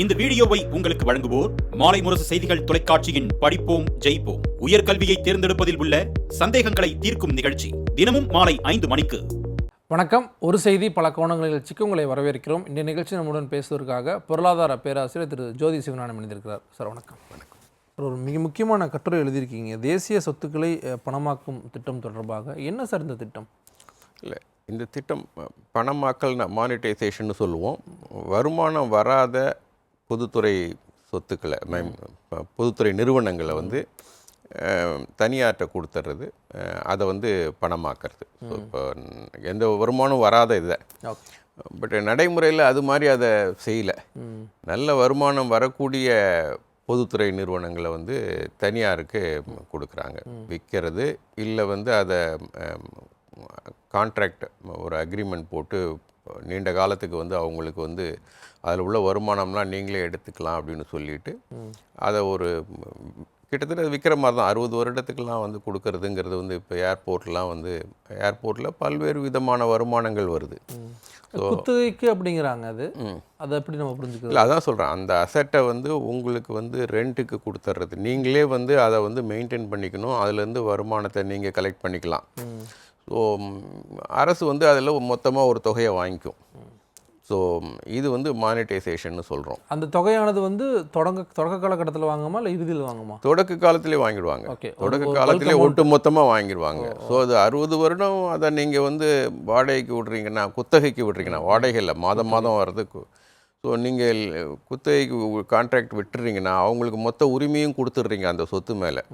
இந்த வீடியோவை உங்களுக்கு வழங்குவோர் மாலை முரசு செய்திகள் தொலைக்காட்சியின் படிப்போம் ஜெயிப்போம். உயர்கல்வியை தேர்ந்தெடுப்பதில் உள்ள சந்தேகங்களை தீர்க்கும் நிகழ்ச்சி தினமும் மாலை ஐந்து மணிக்கு. வணக்கம். ஒரு செய்தி பல கோணங்கள் நிகழ்ச்சிக்கு உங்களை வரவேற்கிறோம். இந்த நிகழ்ச்சி நம்முடன் பேசுவதற்காக பொருளாதார பேராசிரியர் திரு ஜோதி சிவஞானம் இணைந்திருக்கிறார். சார் வணக்கம். வணக்கம். ஒரு மிக முக்கியமான கட்டுரை எழுதியிருக்கீங்க. தேசிய சொத்துக்களை பணமாக்கும் திட்டம் தொடர்பாக என்ன சார் இந்த திட்டம்? இல்லை இந்த திட்டம் பணமாக்கல் மானிட்டைசேஷன் சொல்லுவோம். வருமானம் வராத பொதுத்துறை சொத்துக்களை பொதுத்துறை நிறுவனங்களை வந்து அஹ், தனியார்ட்ட கொடுத்துட்றது அதை வந்து பணமாக்குறது. ஸோ இப்போ எந்த வருமானம் வராத இதை. பட் நடைமுறையில் அது மாதிரி அதை செய்யலை. நல்ல வருமானம் வரக்கூடிய பொதுத்துறை நிறுவனங்களை வந்து தனியாருக்கு கொடுக்குறாங்க. விற்கிறது இல்லை வந்து அதை கான்ட்ராக்ட் ஒரு அக்ரிமெண்ட் போட்டு நீண்ட காலத்துக்கு வந்து அவங்களுக்கு வந்து அதில் உள்ள வருமானம்லாம் நீங்களே எடுத்துக்கலாம் அப்படின்னு சொல்லிட்டு அதை ஒரு கிட்டத்தட்ட விற்கிற மாதிரி தான். அறுபது வருடத்துக்கெல்லாம் வந்து கொடுக்கறதுங்கிறது வந்து இப்போ ஏர்போர்ட்லாம் வந்து ஏர்போர்ட்டில் பல்வேறு விதமான வருமானங்கள் வருது. குத்தகைக்கு அப்படிங்கிறாங்க அது. அதை எப்படி நம்ம புரிஞ்சுக்கிறது? இல்லை அதான் சொல்கிறேன் அந்த அசட்டை வந்து உங்களுக்கு வந்து ரெண்ட்டுக்கு கொடுத்துட்றது நீங்களே வந்து அதை வந்து மெயின்டைன் பண்ணிக்கணும். அதுலேருந்து வருமானத்தை நீங்கள் கலெக்ட் பண்ணிக்கலாம். ஸோ அரசு வந்து அதில் மொத்தமாக ஒரு தொகையை வாங்கிக்கும். ஸோ இது வந்து மானிட்டைசேஷன் சொல்கிறோம் அந்த தொகையானது வந்து தொடங்க தொடக்க காலகட்டத்தில் வாங்குமா இல்லை இறுதியில் வாங்குமா? தொடக்க காலத்திலே வாங்கிடுவாங்க. ஓகே தொடக்க காலத்திலே. ஒட்டு மொத்தமாக வாங்கிடுவாங்க. ஸோ அது அறுபது வருடம் அதை நீங்கள் வந்து வாடகைக்கு விட்றீங்கன்னா குத்தகைக்கு விட்றீங்கன்னா வாடகை இல்லை மாதம் மாதம் வர்றதுக்கு ஸோ நீங்கள் குத்தகைக்கு கான்ட்ராக்ட் விட்டுறீங்கன்னா அவங்களுக்கு மொத்த உரிமையும் கொடுத்துட்றீங்க அந்த சொத்து மேலே.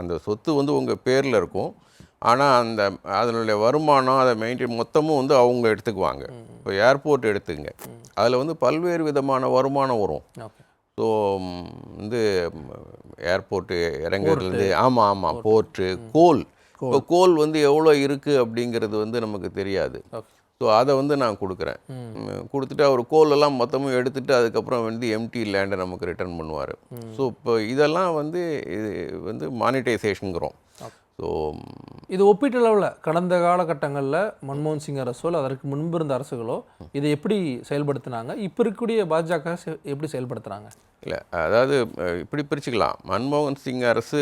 அந்த சொத்து வந்து உங்கள் பேரில் இருக்கும். ஆனால் அந்த அதனுடைய வருமானம் அதை மெயின்டைன் மொத்தமும் வந்து அவங்க எடுத்துக்குவாங்க. இப்போ ஏர்போர்ட் எடுத்துங்க. அதில் வந்து பல்வேறு விதமான வருமானம் வரும். ஸோ வந்து ஏர்போர்ட்டு இறங்குறதுலேருந்து ஆமாம் ஆமாம் போர்ட்டு கோல் இப்போ கோல் வந்து எவ்வளோ இருக்குது அப்படிங்கிறது வந்து நமக்கு தெரியாது. ஸோ அதை வந்து நான் கொடுக்குறேன். கொடுத்துட்டு அவர் கோல் எல்லாம் மொத்தமும் எடுத்துட்டு அதுக்கப்புறம் வந்து எம்டி லேண்டை நமக்கு ரிட்டர்ன் பண்ணுவார். ஸோ இப்போ இதெல்லாம் வந்து இது வந்து மானிட்டைசேஷனுங்கிறோம் ஸோ இது ஒப்பீட்டளவில் கடந்த காலகட்டங்களில் மன்மோகன் சிங் அரசோ இல்லை அதற்கு முன்பு இருந்த அரசுகளோ இதை எப்படி செயல்படுத்தினாங்க? இப்போ இருக்கக்கூடிய பாஜக எப்படி செயல்படுத்துகிறாங்க இல்லை அதாவது இப்படி பிரிச்சுக்கலாம். மன்மோகன் சிங் அரசு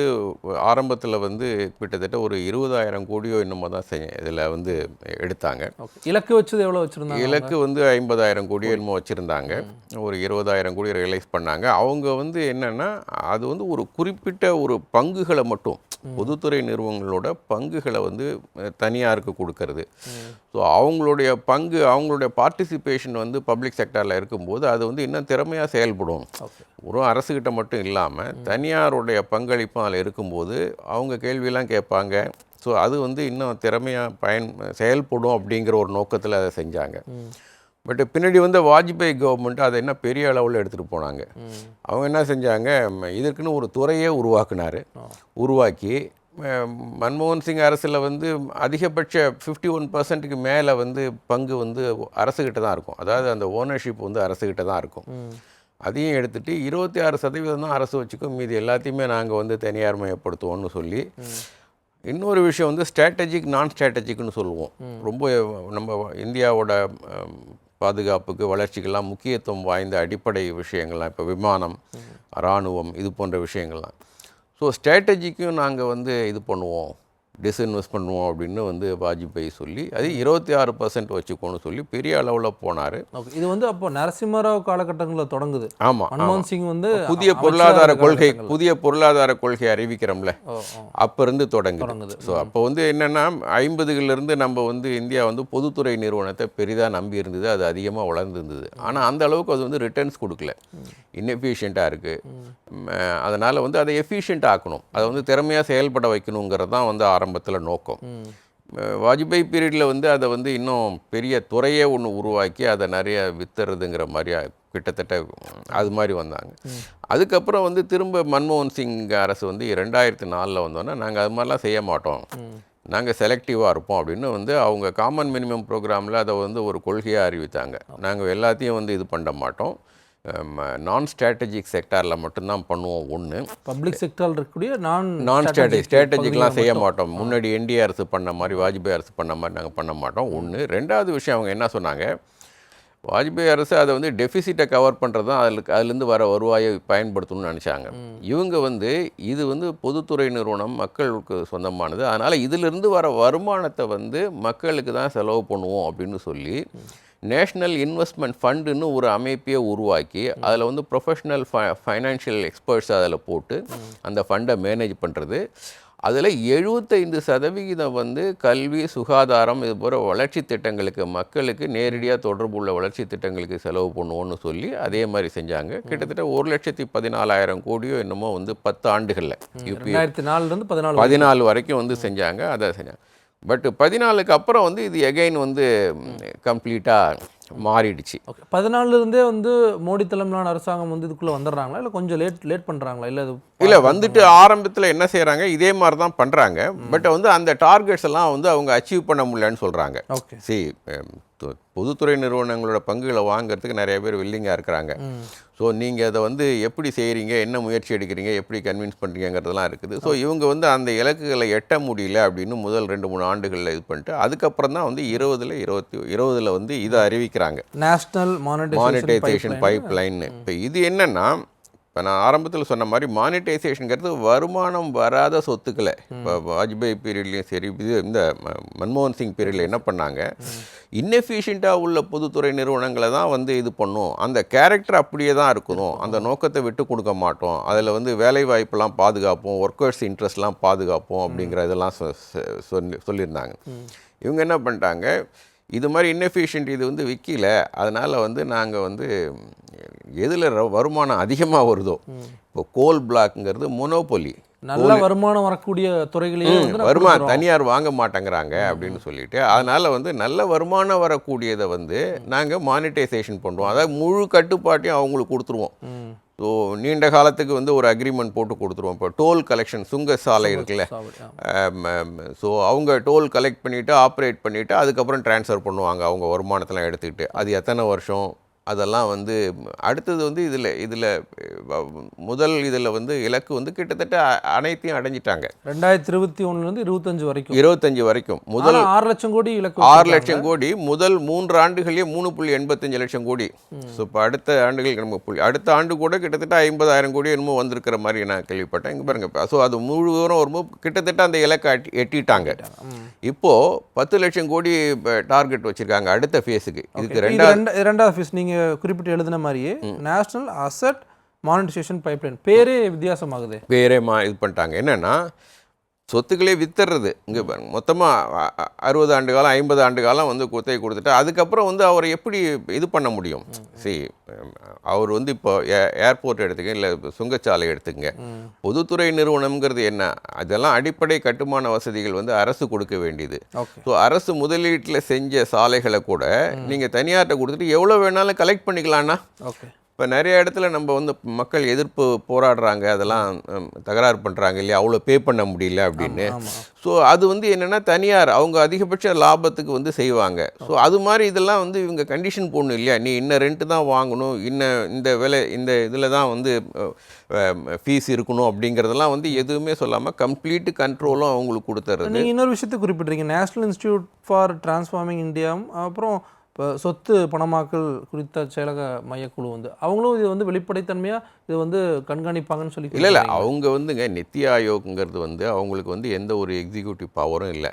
ஆரம்பத்தில் வந்து கிட்டத்தட்ட ஒரு இருபதாயிரம் கோடியோ என்னமோ தான் செஞ்ச இதில் வந்து எடுத்தாங்க. இலக்கு வச்சது எவ்வளோ வச்சுருந்தாங்க இலக்கு வந்து ஐம்பதாயிரம் கோடி என்னமோ வச்சுருந்தாங்க. ஒரு இருபதாயிரம் கோடி ரியலைஸ் பண்ணாங்க. அவங்க வந்து என்னென்னா அது வந்து ஒரு குறிப்பிட்ட ஒரு பங்குகளை மட்டும் பொதுத்துறை நிறுவனங்களோட பங்குகளை வந்து தனியாருக்கு கொடுக்கறது. ஸோ அவங்களுடைய பங்கு அவங்களுடைய பார்ட்டிசிபேஷன் வந்து பப்ளிக் செக்டரில் இருக்கும்போது அது வந்து இன்னும் திறமையாக செயல்படும். ஒரு அரசுகிட்ட மட்டும் இல்லாமல் தனியாருடைய பங்களிப்பும் அதில் இருக்கும்போது அவங்க கேள்வியெல்லாம் கேட்பாங்க. ஸோ அது வந்து இன்னும் திறமையாக பயன் செயல்படும் அப்படிங்கிற ஒரு நோக்கத்தில் அதை செஞ்சாங்க. பட் பின்னாடி வந்து வாஜ்பாய் கவர்மெண்ட் அதை என்ன பெரிய அளவில் எடுத்துகிட்டு போனாங்க. அவங்க என்ன செஞ்சாங்க? இதற்குன்னு ஒரு துறையே உருவாக்குனார். உருவாக்கி மன்மோகன் சிங் அரசில் வந்து அதிகபட்ச ஃபிஃப்டி ஒன் பர்சன்ட்டுக்கு மேலே வந்து பங்கு வந்து அரசுகிட்ட தான் இருக்கும். அதாவது அந்த ஓனர்ஷிப் வந்து அரசுகிட்ட தான் இருக்கும். அதையும் எடுத்துட்டு இருபத்தி ஆறு சதவீதம் தான் அரசு வச்சுக்கும். மீதி எல்லாத்தையுமே நாங்கள் வந்து தனியார் மயப்படுத்துவோம்னு சொல்லி இன்னொரு விஷயம் வந்து ஸ்ட்ராட்டஜிக் நான் ஸ்ட்ராட்டஜிக்னு சொல்லுவோம். ரொம்ப நம்ம இந்தியாவோட பாதுகாப்புக்கு வளர்ச்சிக்கெல்லாம் முக்கியத்துவம் வாய்ந்த அடிப்படை விஷயங்கள்லாம் இப்போ விமானம் இராணுவம் இது போன்ற விஷயங்கள்லாம். ஸோ ஸ்ட்ராட்டஜிக்கும் நாங்கள் வந்து இது பண்ணுவோம். டிஸ்இன்வெஸ்ட் பண்ணுவோம் அப்படின்னு வந்து வாஜ்பாய் சொல்லி அது இருபத்தி ஆறு பர்சன்ட் வச்சுக்கோன்னு சொல்லி பெரிய அளவில் போனார். இது வந்து அப்போ நரசிம்மராவ் காலகட்டங்களில் தொடங்குது. ஆமாம் மன்மோகன் சிங் வந்து புதிய பொருளாதார கொள்கை. புதிய பொருளாதார கொள்கை அறிவிக்கிறோம்ல. அப்போ இருந்து தொடங்குது. ஸோ அப்போ வந்து என்னென்னா ஐம்பதுகளிலிருந்து நம்ம வந்து இந்தியா வந்து பொதுத்துறை நிறுவனத்தை பெரிதாக நம்பி இருந்தது அது அதிகமாக வளர்ந்துருந்தது ஆனால் அந்த அளவுக்கு அது வந்து ரிட்டர்ன்ஸ் கொடுக்கல. இன்எஃபிஷியண்ட்டாக இருக்குது அதனால் வந்து அதை எஃபிஷியண்ட் ஆக்கணும். அதை வந்து திறமையாக செயல்பட வைக்கணுங்கிறது தான் வந்து ஆரம்பத்தில் நோக்கம். வாஜ்பாய் பீரியடில் வந்து அதை வந்து இன்னும் பெரிய துறையே ஒன்று உருவாக்கி அதை நிறைய வித்துறதுங்கிற மாதிரி கிட்டத்தட்ட அது மாதிரி வந்தாங்க. அதுக்கப்புறம் வந்து திரும்ப மன்மோகன் சிங் அரசு வந்து ரெண்டாயிரத்தி நாலில் வந்தோன்னா நாங்கள் அது மாதிரிலாம் செய்ய மாட்டோம். நாங்கள் செலக்டிவாக இருப்போம் அப்படின்னு வந்து அவங்க காமன் மினிமம் ப்ரோக்ராமில் அதை வந்து ஒரு கொள்கையாக அறிவித்தாங்க. நாங்கள் எல்லாத்தையும் வந்து இது பண்ண மாட்டோம். நான் ஸ்ட்ராட்டஜிக் செக்டாரில் மட்டும்தான் பண்ணுவோம் ஒன்று பப்ளிக் செக்டரில் இருக்கக்கூடிய நான் நான் ஸ்ட்ராட்டஜி ஸ்ட்ராட்டஜிக்லாம் செய்ய மாட்டோம். முன்னாடி என்டிஏ அரசு பண்ண மாதிரி வாஜ்பாய் அரசு பண்ண மாதிரி நாங்கள் பண்ண மாட்டோம். ஒன்று ரெண்டாவது விஷயம் அவங்க என்ன சொன்னாங்க? வாஜ்பாய் அரசு அதை வந்து டெபிசிட்டை கவர் பண்ணுறது தான் அதில் அதுலேருந்து வர வருவாயை பயன்படுத்தணும்னு நினச்சாங்க. இவங்க வந்து இது வந்து பொதுத்துறை நிறுவனம் மக்களுக்கு சொந்தமானது. அதனால் இதிலிருந்து வர வருமானத்தை வந்து மக்களுக்கு தான் செலவு பண்ணுவோம் அப்படின்னு சொல்லி நேஷ்னல் இன்வெஸ்ட்மெண்ட் ஃபண்டுன்னு ஒரு அமைப்பையே உருவாக்கி அதில் வந்து ப்ரொஃபஷனல் ஃபைனான்ஷியல் எக்ஸ்பர்ட்ஸ் அதில் போட்டு அந்த ஃபண்டை மேனேஜ் பண்ணுறது அதில் எழுபத்தைந்து சதவிகிதம் வந்து கல்வி சுகாதாரம் இது போன்ற வளர்ச்சி திட்டங்களுக்கு மக்களுக்கு நேரடியாக தொடர்புள்ள வளர்ச்சி திட்டங்களுக்கு செலவு பண்ணுவோன்னு சொல்லி அதே மாதிரி செஞ்சாங்க. கிட்டத்தட்ட ஒரு லட்சத்தி பதினாலாயிரம் கோடியோ என்னமோ வந்து பத்து ஆண்டுகளில் யூபி பதினாலு பதினாலு வரைக்கும் வந்து செஞ்சாங்க அதை செஞ்சாங்க. பட் பதினாலுக்கு அப்புறம் வந்து இது எகைன் வந்து கம்ப்ளீட்டாக மாறிடுச்சு. ஓகே பதினாலுலேருந்தே வந்து மோடி தலைமையிலான அரசாங்கம் வந்து இதுக்குள்ளே வந்துடுறாங்களா? இல்லை கொஞ்சம் லேட் லேட் பண்ணுறாங்களா இல்லை இல்லை வந்துட்டு ஆரம்பத்தில் என்ன செய்கிறாங்க இதே மாதிரி தான் பண்ணுறாங்க பட் வந்து அந்த டார்கெட்ஸ் எல்லாம் வந்து அவங்க அச்சீவ் பண்ண முடியலன்னு சொல்கிறாங்க ஓகே சி பொதுத்துறை நிறுவனங்களோட பங்குகளை வாங்குறதுக்கு நிறைய பேர் வில்லிங்காக இருக்கிறாங்க. ஸோ நீங்கள் அதை வந்து எப்படி செய்கிறீங்க என்ன முயற்சி எடுக்கிறீங்க? எப்படி கன்வின்ஸ் பண்ணுறீங்கிறதெல்லாம் இருக்குது. ஸோ இவங்க வந்து அந்த இலக்குகளை எட்ட முடியல அப்படின்னு முதல் ரெண்டு மூணு ஆண்டுகளில் இது பண்ணிட்டு அதுக்கப்புறம் தான் வந்து இருபதுல இருபத்தி இருபதுல வந்து இதை அறிவிக்கிறாங்க. நேஷனல் மானிட்டைசேஷன் பைப் லைன் இப்போ இது என்னன்னா இப்போ நான் ஆரம்பத்தில் சொன்ன மாதிரி மானிட்டைசேஷனுங்கிறது வருமானம் வராத சொத்துக்களை. இப்போ வாஜ்பாய் பீரியட்லேயும் சரி இது இந்த மன்மோகன் சிங் பீரியடில் என்ன பண்ணாங்க? இன்னெஃபிஷியண்ட்டாக உள்ள பொதுத்துறை நிறுவனங்களை தான் வந்து இது பண்ணும். அந்த கேரக்டர் அப்படியே தான் இருக்கணும். அந்த நோக்கத்தை விட்டு கொடுக்க மாட்டோம். அதில் வந்து வேலை வாய்ப்பெல்லாம் பாதுகாப்போம் ஒர்க்கர்ஸ் இன்ட்ரெஸ்ட்லாம் பாதுகாப்போம் அப்படிங்கிற இதெல்லாம் சொல்லி சொல்லியிருந்தாங்க. இவங்க என்ன பண்ணிட்டாங்க? இது மாதிரி இன்னெஃபிஷியன்ட் இது வந்து விற்கல அதனால் வந்து நாங்கள் வந்து எதில் வருமானம் அதிகமாக வருதோ இப்போ கோல் பிளாக்ங்கிறது மொனோபொலி நல்ல வருமானம் வரக்கூடிய துறைகளையே வந்து நம்ம வருமா கொடுக்குறோம். தனியார் வாங்க மாட்டேங்கிறாங்க அப்படின்னு சொல்லிட்டு அதனால் வந்து நல்ல வருமானம் வரக்கூடியதை வந்து நாங்கள் மானிட்டைசேஷன் பண்ணுறோம் அதாவது முழு கட்டுப்பாட்டையும் அவங்களுக்கு கொடுத்துருவோம். ஸோ நீண்ட காலத்துக்கு வந்து ஒரு அக்ரிமெண்ட் போட்டு கொடுத்துருவோம். இப்போ டோல் கலெக்ஷன் சுங்க சாலை இருக்குல்ல. ஸோ அவங்க டோல் கலெக்ட் பண்ணிவிட்டு ஆப்ரேட் பண்ணிவிட்டு அதுக்கப்புறம் ட்ரான்ஸ்ஃபர் பண்ணுவாங்க. அவங்க வருமானத்தெல்லாம் எடுத்துக்கிட்டு. அது எத்தனை வருஷம்? அதெல்லாம் வந்து அடுத்தது வந்து இதில் இதில் முதல் இதில் வந்து இலக்கு வந்து கிட்டத்தட்ட அனைத்தையும் அடைஞ்சிட்டாங்க. ரெண்டாயிரத்தி இருபத்தி ஒண்ணுலேருந்து இருபத்தஞ்சு வரைக்கும். இருபத்தஞ்சு வரைக்கும். முதல் ஆறு லட்சம் கோடி இலக்கு ஆறு. லட்சம் கோடி முதல் மூன்று ஆண்டுகளே மூணு புள்ளி எண்பத்தஞ்சு லட்சம் கோடி. ஸோ இப்போ அடுத்த ஆண்டுகள் நம்ம புள்ளி அடுத்த ஆண்டு கூட கிட்டத்தட்ட ஐம்பதாயிரம் கோடி என்னமோ வந்திருக்கிற மாதிரி நான் கேள்விப்பட்டேன். இங்கே பாருங்க ஸோ அது முழு விவரம் வரும்போது கிட்டத்தட்ட அந்த இலக்கை எட்டி- எட்டிட்டாங்க. இப்போ பத்து லட்சம் கோடி டார்கெட் வச்சிருக்காங்க அடுத்த ஃபேஸுக்கு இதுக்கு இது ரெண்டாவது ரெண்டா- இரண்டாவது ஃபீஸ் நீங்க குறிப்பிட்டு எழுதின மாதிரியே நேஷனல் அசட் மானிட்டைசேஷன் பைப்லைன் பேரே வித்தியாசமாகுது. பேரே மா இது பண்ணிட்டாங்க. என்னன்னா சொத்துக்களே வித்துறது இங்கே மொத்தமாக அறுபது ஆண்டு காலம் ஐம்பது ஆண்டு காலம் வந்து குத்தகை கொடுத்துட்டு அதுக்கப்புறம் வந்து அவரை எப்படி இது பண்ண முடியும்? சரி அவர் வந்து இப்போ ஏர்போர்ட் எடுத்துக்க இல்லை சுங்கச்சாலை எடுத்துக்கங்க பொதுத்துறை நிறுவனம்ங்கிறது என்ன? அதெல்லாம் அடிப்படை கட்டுமான வசதிகள் வந்து அரசு கொடுக்க வேண்டியது. ஸோ அரசு முதலீட்டில் செஞ்ச சாலைகளை கூட நீங்கள் தனியார்கிட்ட கொடுத்துட்டு எவ்வளோ வேணாலும் கலெக்ட் பண்ணிக்கலாம்னா ஓகே. இப்போ நிறைய இடத்துல நம்ம வந்து மக்கள் எதிர்ப்பு போராடுறாங்க அதெல்லாம் தகராறு பண்ணுறாங்க இல்லையா? அவ்வளோ பே பண்ண முடியல அப்படின்னு. ஸோ அது வந்து என்னென்னா தனியார் அவங்க அதிகபட்ச லாபத்துக்கு வந்து செய்வாங்க. ஸோ அது மாதிரி இதெல்லாம் வந்து இவங்க கண்டிஷன் போடணும் இல்லையா? நீ இன்ன ரெண்ட்டு தான் வாங்கணும் இன்ன இந்த விலை இந்த இதில் தான் வந்து ஃபீஸ் இருக்கணும் அப்படிங்கிறதெல்லாம் வந்து எதுவுமே சொல்லாமல் கம்ப்ளீட் கண்ட்ரோலும் அவங்களுக்கு கொடுத்துறது. நீங்க இன்னொரு விஷயத்தை குறிப்பிட்றீங்க national institute for transforming India அப்புறம் இப்போ சொத்து பணமாக்கல் குறித்த செயலக மையக்குழு வந்து அவங்களும் இது வந்து வெளிப்படைத்தன்மையா இது வந்து கண்காணிப்பாங்கன்னு சொல்லி இல்லை இல்லை. அவங்க வந்துங்க நித்தி ஆயோக்ங்கிறது வந்து அவங்களுக்கு வந்து எந்த ஒரு எக்ஸிக்யூட்டிவ் பவரும் இல்லை.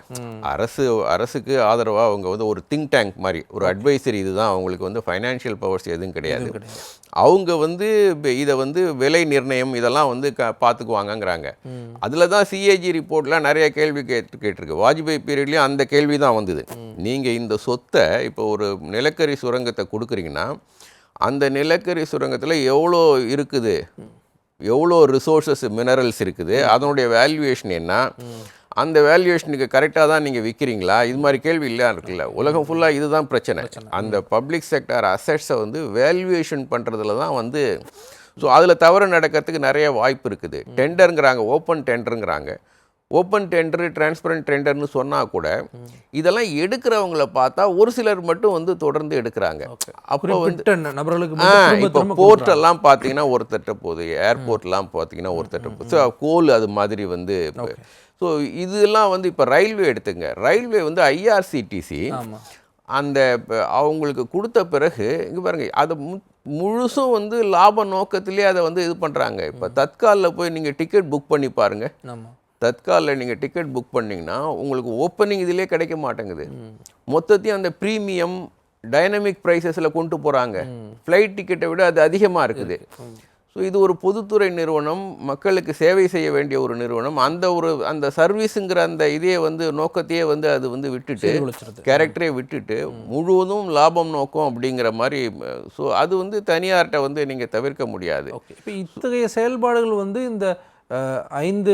அரசு அரசுக்கு ஆதரவாக அவங்க வந்து ஒரு திங்க் டேங்க் மாதிரி ஒரு அட்வைசரி இதுதான் அவங்களுக்கு வந்து ஃபைனான்ஷியல் பவர்ஸ் எதுவும் கிடையாது. அவங்க வந்து இதை வந்து விலை நிர்ணயம் இதெல்லாம் வந்து க பார்த்துக்குவாங்கங்கிறாங்க அதில் தான் சிஏஜி ரிப்போர்ட்லாம் நிறைய கேள்வி கேட்டு கேட்டிருக்கு. வாஜ்பாய் பீரியட்லேயும் அந்த கேள்வி தான் வந்தது நீங்கள் இந்த சொத்தை இப்போ ஒரு நிலக்கரி சுரங்கத்தை கொடுக்குறீங்கன்னா அந்த நிலக்கரி சுரங்கத்தில் எவ்வளோ இருக்குது? எவ்வளோ ரிசோர்ஸஸ் மினரல்ஸ் இருக்குது? அதனுடைய வேல்யூவேஷன் என்ன? அந்த வேல்யூவேஷனுக்கு கரெக்டாக தான் நீங்கள் விற்கிறீங்களா இது மாதிரி கேள்வி இல்லையா இருக்குல்ல? உலகம் ஃபுல்லாக இதுதான் பிரச்சனை. அந்த பப்ளிக் செக்டர் அசெட்ஸை வந்து வேல்யூவேஷன் பண்ணுறதுல தான் வந்து ஸோ அதில் தவறு நடக்கிறதுக்கு நிறைய வாய்ப்பு இருக்குது. டெண்டருங்கிறாங்க ஓப்பன் டெண்டருங்கிறாங்க ஓப்பன் டெண்டர் டிரான்ஸ்பரண்ட் டெண்டர்னு சொன்னால் கூட இதெல்லாம் எடுக்கிறவங்கள பார்த்தா ஒரு சிலர் மட்டும் வந்து தொடர்ந்து எடுக்கிறாங்க. அப்போ வந்து நபர்களுக்கு இப்போ திரும்ப போர்ட் கொடுக்குறாங்க. எல்லாம் பார்த்தீங்கன்னா ஒருத்தட்ட போகுது ஏர்போர்ட்லாம் பார்த்தீங்கன்னா ஒருத்தட்ட போகுது. கோல் அது மாதிரி வந்து ஸோ இதெல்லாம் வந்து இப்போ ரயில்வே எடுத்துங்க. ரயில்வே வந்து ஐஆர்சிடிசி அந்த அவங்களுக்கு கொடுத்த பிறகு இங்கே பாருங்க அதை மு முழுசும் வந்து லாப நோக்கத்திலே அதை வந்து இது பண்ணுறாங்க இப்போ தத்காலில் போய் நீங்கள் டிக்கெட் புக் பண்ணி பாருங்கள் ஆமாம் தத்காலில் நீங்கள் டிக்கெட் புக் பண்ணிங்கன்னா உங்களுக்கு ஓப்பனிங் இதிலே கிடைக்க மாட்டேங்குது. மொத்தத்தையும் அந்த ப்ரீமியம் டைனமிக் ப்ரைஸஸில் கொண்டு போகிறாங்க ஃப்ளைட் டிக்கெட்டை விட அது அதிகமாக இருக்குது. ஸோ இது ஒரு பொதுத்துறை நிறுவனம் மக்களுக்கு சேவை செய்ய வேண்டிய ஒரு நிறுவனம். அந்த ஒரு அந்த சர்வீஸுங்கிற அந்த இதே வந்து நோக்கத்தையே வந்து அது வந்து விட்டுட்டு. கேரக்டரே விட்டுட்டு முழுவதும் லாபம் நோக்கம் அப்படிங்கிற மாதிரி ஸோ அது வந்து தனியார்கிட்ட வந்து நீங்கள் தவிர்க்க முடியாது. இப்போ இத்தகைய செயல்பாடுகள் வந்து இந்த ஐந்து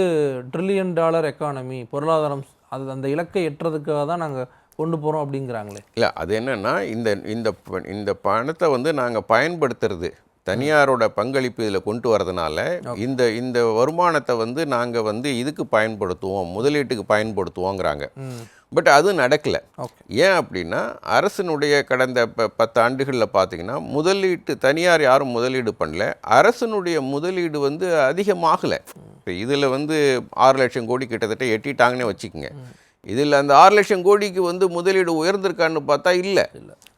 ட்ரில்லியன் டாலர் எக்கானமி பொருளாதாரம் அது அந்த இலக்கை எட்டுறதுக்காக தான் நாங்கள் கொண்டு போகிறோம் அப்படிங்கிறாங்களே. இல்லை அது என்னன்னா இந்த இந்த இந்த பணத்தை வந்து நாங்கள் பயன்படுத்துறது தனியாரோட பங்களிப்பு இதில் கொண்டு வரதுனால இந்த இந்த வருமானத்தை வந்து நாங்கள் வந்து இதுக்கு பயன்படுத்துவோம் முதலீட்டுக்கு பயன்படுத்துவோங்கிறாங்க. பட் அது நடக்கலை. ஏன் அப்படின்னா அரசினுடைய கடந்த ப பத்து ஆண்டுகளில் பார்த்தீங்கன்னா முதலீட்டு தனியார் யாரும் முதலீடு பண்ணல. அரசினுடைய முதலீடு வந்து அதிகமாகலை. இப்போ இதில் வந்து ஆறு லட்சம் கோடி கிட்டத்தட்ட எட்டிட்டாங்கன்னே வச்சுக்கோங்க. இதில் அந்த ஆறு லட்சம் கோடிக்கு வந்து முதலீடு உயர்ந்திருக்கான்னு பார்த்தா இல்லை.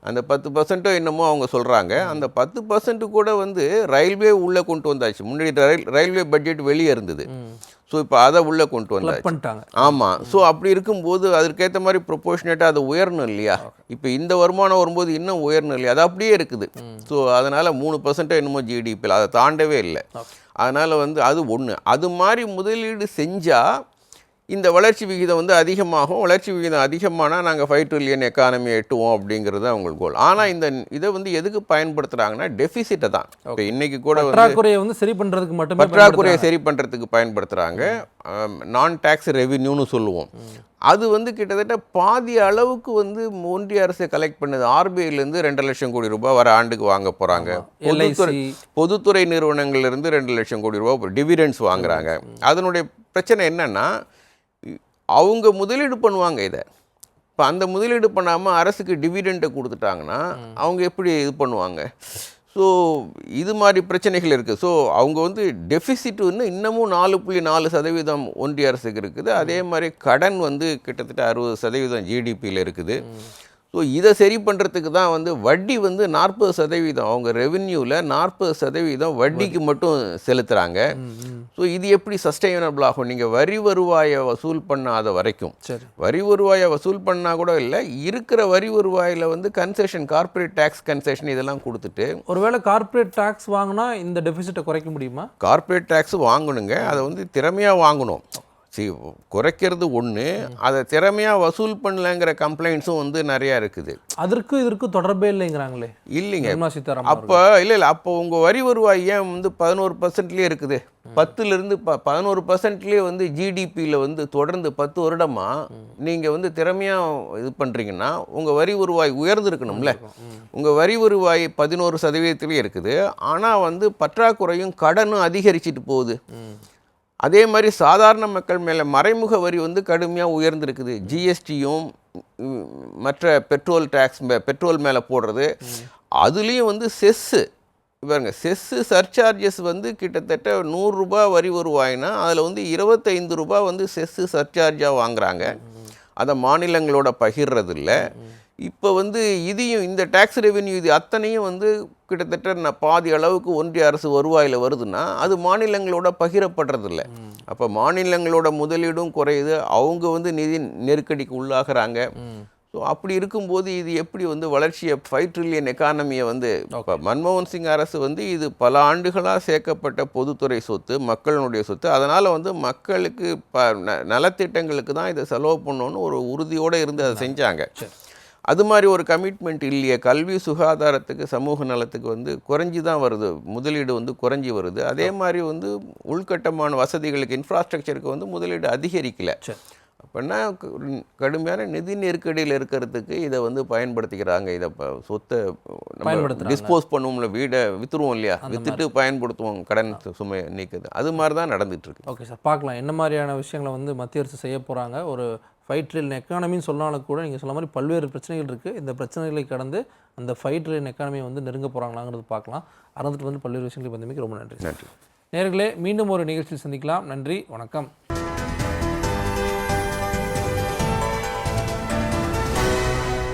அந்த பத்து பர்சன்ட்டோ என்னமோ அவங்க சொல்கிறாங்க அந்த பத்து பர்சன்ட் கூட வந்து ரயில்வே உள்ளே கொண்டு வந்தாச்சு. முன்னாடி ரயில் ரயில்வே பட்ஜெட் வெளியே இருந்தது. ஸோ இப்போ அதை உள்ளே கொண்டு வந்தாச்சு. ஆமாம் ஸோ அப்படி இருக்கும்போது அதற்கேற்ற மாதிரி ப்ரொபோஷனேட்டாக அது உயரணும் இல்லையா? இப்போ இந்த வருமானம் வரும்போது இன்னும் உயரணும் இல்லையா? அது அப்படியே இருக்குது. ஸோ அதனால் மூணு பர்சன்ட்டோ என்னமோ ஜிடிபியில் அதை தாண்டவே இல்லை. அதனால் வந்து அது ஒன்று அது மாதிரி முதலீடு செஞ்சால் இந்த வளர்ச்சி விகிதம் வந்து அதிகமாகும். வளர்ச்சி விகிதம் அதிகமானால் நாங்கள் ஃபைவ் ட்ரில்லியன் எக்கானமி எட்டுவோம் அப்படிங்கிறது அவங்களுக்கு கோல் ஆனால் இந்த இதை வந்து எதுக்கு பயன்படுத்துகிறாங்கன்னா டெஃபிசிட்டை தான். இப்போ இன்னைக்கு கூட வந்து பற்றாக்குறையை வந்து சரி பண்ணுறதுக்கு மட்டுமே பற்றாக்குறையை சரி பண்ணுறதுக்கு பயன்படுத்துகிறாங்க நான் டேக்ஸ் ரெவின்யூன்னு சொல்லுவோம். அது வந்து கிட்டத்தட்ட பாதி அளவுக்கு வந்து ஒன்றிய அரசு கலெக்ட் பண்ணுது ஆர்பிஐலேருந்து ரெண்டு லட்சம் கோடி ரூபாய் வர ஆண்டுக்கு வாங்க போகிறாங்க பொதுத்துறை பொதுத்துறை நிறுவனங்கள்லேருந்து ரெண்டு லட்சம் கோடி ரூபாய் டிவிடெண்ட்ஸ் வாங்குறாங்க. அதனுடைய பிரச்சனை என்னன்னா அவங்க முதலீடு பண்ணுவாங்க இதை. இப்போ அந்த முதலீடு பண்ணாமல் அரசுக்கு டிவிடெண்ட்டை கொடுத்துட்டாங்கன்னா அவங்க எப்படி இது பண்ணுவாங்க? ஸோ இது மாதிரி பிரச்சனைகள் இருக்குது ஸோ அவங்க வந்து டெஃபிசிட் வந்து இன்னமும் நாலு புள்ளி நாலு சதவீதம் ஒன்றிய அரசுக்கு இருக்குது. அதே மாதிரி கடன் வந்து கிட்டத்தட்ட அறுபது சதவீதம் ஜிடிபியில் இருக்குது. ஸோ இதை சரி பண்ணுறதுக்கு தான் வந்து வட்டி வந்து நாற்பது சதவீதம். அவங்க ரெவென்யூவில் நாற்பது சதவீதம் வட்டிக்கு மட்டும் செலுத்துகிறாங்க ஸோ இது எப்படி சஸ்டைனபிள் ஆகும்? நீங்கள் வரி வருவாயை வசூல் பண்ணாத வரைக்கும். சரி. வரி வருவாயை வசூல் பண்ணால் கூட இல்லை இருக்கிற வரி வருவாயில் வந்து கன்செஷன் கார்ப்பரேட் டேக்ஸ் கன்செஷன் இதெல்லாம் கொடுத்துட்டு ஒருவேளை கார்ப்பரேட் டாக்ஸ் வாங்கினா இந்த டெபிசிட்டை குறைக்க முடியுமா? கார்ப்பரேட் டேக்ஸ் வாங்கணுங்க. அதை வந்து திறமையாக வாங்கணும். சி குறைக்கிறது ஒன்று அதை திறமையாக வசூல் பண்ணலங்கிற கம்ப்ளைண்ட்ஸும் வந்து நிறையா இருக்குது. அதற்கு இதற்கு தொடர்பே இல்லைங்கிறாங்களே. இல்லைங்க. அப்போ இல்லை இல்லை அப்போ உங்கள் வரி வருவாய் ஏன் வந்து பதினோரு பர்சன்ட்லேயே இருக்குது? பத்துலேருந்து ப பதினோரு பர்சன்ட்லேயே வந்து ஜிடிபியில் வந்து தொடர்ந்து பத்து வருடமாக நீங்கள் வந்து திறமையாக இது பண்ணுறீங்கன்னா உங்கள் வரி வருவாய் உயர்ந்திருக்கணும்ல. உங்கள் வரி வருவாய் பதினோரு சதவீதத்திலே இருக்குது. ஆனால் வந்து பற்றாக்குறையும் கடனும் அதிகரிச்சிட்டு போகுது. அதே மாதிரி சாதாரண மக்கள் மேலே மறைமுக வரி வந்து கடுமையாக உயர்ந்திருக்குது. ஜிஎஸ்டியும் மற்ற பெட்ரோல் டேக்ஸ் பெட்ரோல் மேலே போடுறது. அதுலேயும் வந்து செஸ்ஸு பாருங்க செஸ்ஸு சர்சார்ஜஸ் வந்து கிட்டத்தட்ட நூறுரூபா வரி வருவாய்னா அதில் வந்து இருபத்தைந்து ரூபாய் வந்து செஸ்ஸு சர்சார்ஜாக வாங்குறாங்க. அதை மாநிலங்களோட பகிர்றது இல்லை இப்போ வந்து இதையும் இந்த டேக்ஸ் ரெவென்யூ இது அத்தனையும் வந்து கிட்டத்தட்ட ந- பாதி அளவுக்கு ஒன்றிய அரசு வருவாயில் வருதுன்னா அது மாநிலங்களோட பகிரப்படுறதில்ல. அப்போ மாநிலங்களோட முதலீடும் குறையுது. அவங்க வந்து நிதி நெருக்கடிக்கு உள்ளாகிறாங்க. ஸோ அப்படி இருக்கும்போது இது எப்படி வந்து வளர்ச்சியை ஃபைவ் ட்ரில்லியன் எக்கானமியை வந்து இப்போ மன்மோகன் சிங் அரசு வந்து இது பல ஆண்டுகளாக சேர்க்கப்பட்ட பொதுத்துறை சொத்து மக்களினுடைய சொத்து. அதனால் வந்து மக்களுக்கு ப நலத்திட்டங்களுக்கு தான் இதை செலவு பண்ணணும்னு ஒரு உறுதியோடு இருந்து அதை செஞ்சாங்க. அது மாதிரி ஒரு கமிட்மெண்ட் இல்லையே. கல்வி சுகாதாரத்துக்கு சமூக நலத்துக்கு வந்து குறைஞ்சி தான் வருது. முதலீடு வந்து குறைஞ்சி வருது. அதே மாதிரி வந்து உள்கட்டமான வசதிகளுக்கு இன்ஃப்ராஸ்ட்ரக்சருக்கு வந்து முதலீடு அதிகரிக்கல. அப்படின்னா கடுமையான நிதி நெருக்கடியில் இருக்கிறதுக்கு இதை வந்து பயன்படுத்திக்கிறாங்க. இதை இப்போ சொத்தை நம்ம. டிஸ்போஸ் பண்ணுவோம்ல. வீடை விற்றுருவோம் இல்லையா? விற்றுட்டு பயன்படுத்துவோம். கடன் சுமை நீக்குது. அது மாதிரி தான் நடந்துட்டு இருக்கு. Okay sir. பார்க்கலாம். என்ன மாதிரியான விஷயங்களை வந்து மத்திய அரசு செய்ய போகிறாங்க ஒரு ஃபைவ் ட்ரில்லியன் எக்கானமின்னு சொன்னாலும் கூட நீங்கள் சொன்ன மாதிரி பல்வேறு பிரச்சனைகள் இருக்குது இந்த பிரச்சனைகளை கடந்து அந்த ஃபைவ் ட்ரில்லியன் எக்கானமியை வந்து நெருங்க போகிறாங்களாங்கிறது பார்க்கலாம். அறந்துட்டு வந்து பல்வேறு விஷயங்களை பந்தமைக்கு ரொம்ப நன்றி நன்றி. நேர்களே மீண்டும் ஒரு நிகழ்ச்சியில் சந்திக்கலாம். நன்றி வணக்கம்.